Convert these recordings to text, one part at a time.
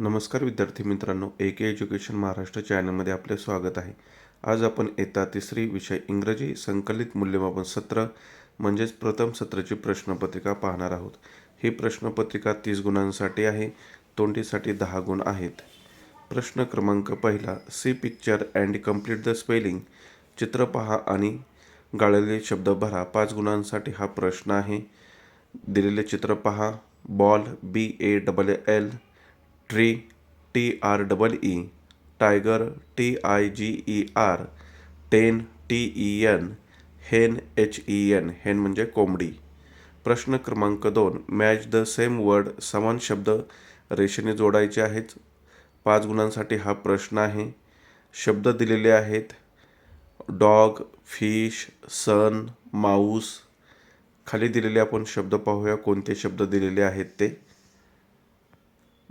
नमस्कार विद्यार्थी मित्रांनो ए के एज्युकेशन महाराष्ट्र चॅनलमध्ये आपले स्वागत आहे. आज आपण येता तिसरी विषय इंग्रजी संकलित मूल्यमापन सत्र म्हणजेच प्रथम सत्राची प्रश्नपत्रिका पाहणार आहोत. ही प्रश्नपत्रिका तीस गुणांसाठी आहे तोंडीसाठी दहा गुण आहेत. प्रश्न क्रमांक पहिला see picture and complete the spelling चित्र पहा आणि गाळलेले शब्द भरा. पाच गुणांसाठी हा प्रश्न आहे. दिलेले चित्र पहा. Ball B A double L tree T R double E tiger T I G E R ten T E N hen H E N hen म्हणजे कोंबडी. प्रश्न क्रमांक दोन मॅच द सेम वर्ड समान शब्द रेषेने जोडायचे आहेत. पाच गुणांसाठी हा प्रश्न आहे. शब्द दिलेले आहेत. Dog fish sun mouse. खाली दिलेले आपण शब्द पाहूया. कोणते शब्द दिलेले आहेत ते?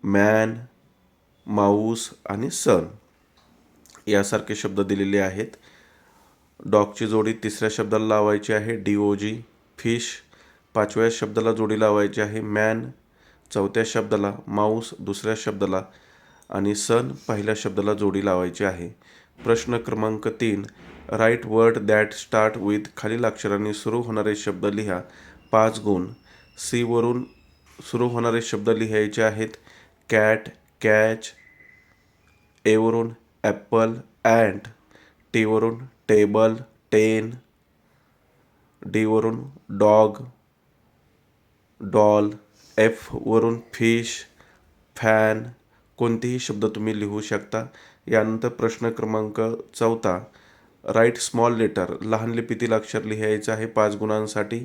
मॅन माऊस आणि सन यासारखे शब्द दिलेले आहेत. डॉगची जोडी तिसऱ्या शब्दाला लावायची आहे. डी ओ जी फिश पाचव्या शब्दाला जोडी लावायची आहे. मॅन चौथ्या शब्दाला माऊस दुसऱ्या शब्दाला आणि सन पहिल्या शब्दाला जोडी लावायची आहे. प्रश्न क्रमांक तीन write word that start with खालील अक्षरांनी सुरू होणारे शब्द लिहा. पाच गुण सीवरून सुरू होणारे शब्द लिहायचे आहेत. कॅट कॅच एवरून ॲपल अँट टीवरून टेबल टेन डीवरून डॉग डॉल एफवरून फिश फॅन कोणतेही शब्द तुम्ही लिहू शकता. यानंतर प्रश्न क्रमांक चौथा राईट स्मॉल लेटर लहान लिपीतील अक्षर लिहायचं आहे पाच गुणांसाठी.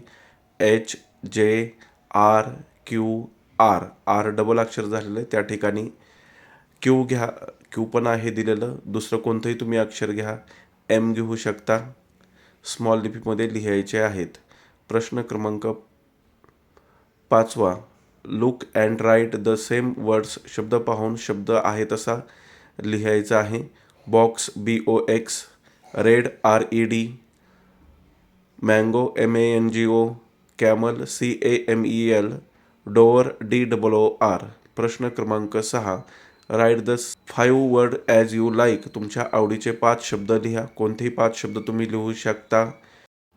H J R Q R R double अक्षर झालेलं आहे. त्या ठिकाणी क्यू घ्या क्यू पण आहे दिलेलं. दुसरं कोणतंही तुम्ही अक्षर घ्या. एम घेऊ शकता. स्मॉल लिपीमध्ये लिहायचे आहेत. प्रश्न क्रमांक पाचवा. Look and write the same words शब्द पाहून शब्द आहे तसा लिहायचा आहे. Box B O X red R E D mango M A N G O camel C A M E L door D double O R प्रश्न क्रमांक सहा. Write the five word as you like तुमच्या आवडीचे पाच शब्द लिहा. कोणतेही पाच शब्द तुम्ही लिहू शकता.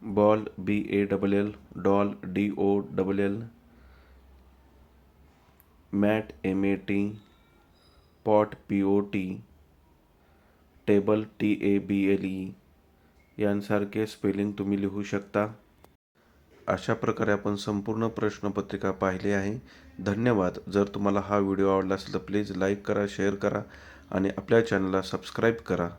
Ball B A double L doll D O double L mat M A T pot P O T table T A B L E यांसारखे स्पेलिंग तुम्ही लिहू शकता. अशा प्रकारे आपण संपूर्ण प्रश्नपत्रिका पाहिली आहे. धन्यवाद. जर तुम्हाला हा व्हिडिओ आवडला असेल तर प्लीज लाईक करा शेअर करा आणि आपल्या चॅनलला सबस्क्राईब करा.